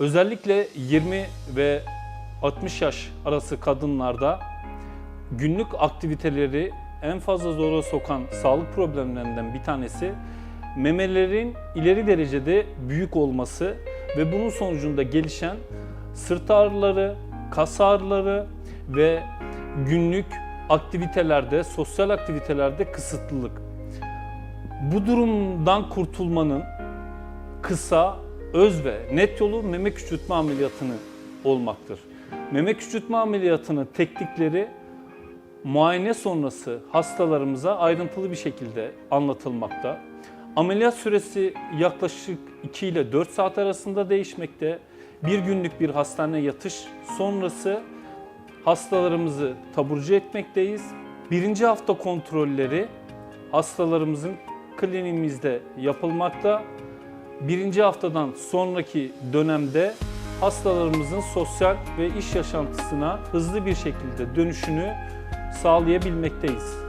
Özellikle 20 ve 60 yaş arası kadınlarda günlük aktiviteleri en fazla zora sokan sağlık problemlerinden bir tanesi memelerin ileri derecede büyük olması ve bunun sonucunda gelişen sırt ağrıları, kas ağrıları ve günlük aktivitelerde, sosyal aktivitelerde kısıtlılık. Bu durumdan kurtulmanın kısa, öz ve net yolu meme küçültme ameliyatını olmaktır. Meme küçültme ameliyatının teknikleri muayene sonrası hastalarımıza ayrıntılı bir şekilde anlatılmakta. Ameliyat süresi yaklaşık 2 ile 4 saat arasında değişmekte. Bir günlük bir hastane yatış sonrası hastalarımızı taburcu etmekteyiz. Birinci hafta kontrolleri hastalarımızın klinimizde yapılmakta. Birinci haftadan sonraki dönemde hastalarımızın sosyal ve iş yaşantısına hızlı bir şekilde dönüşünü sağlayabilmekteyiz.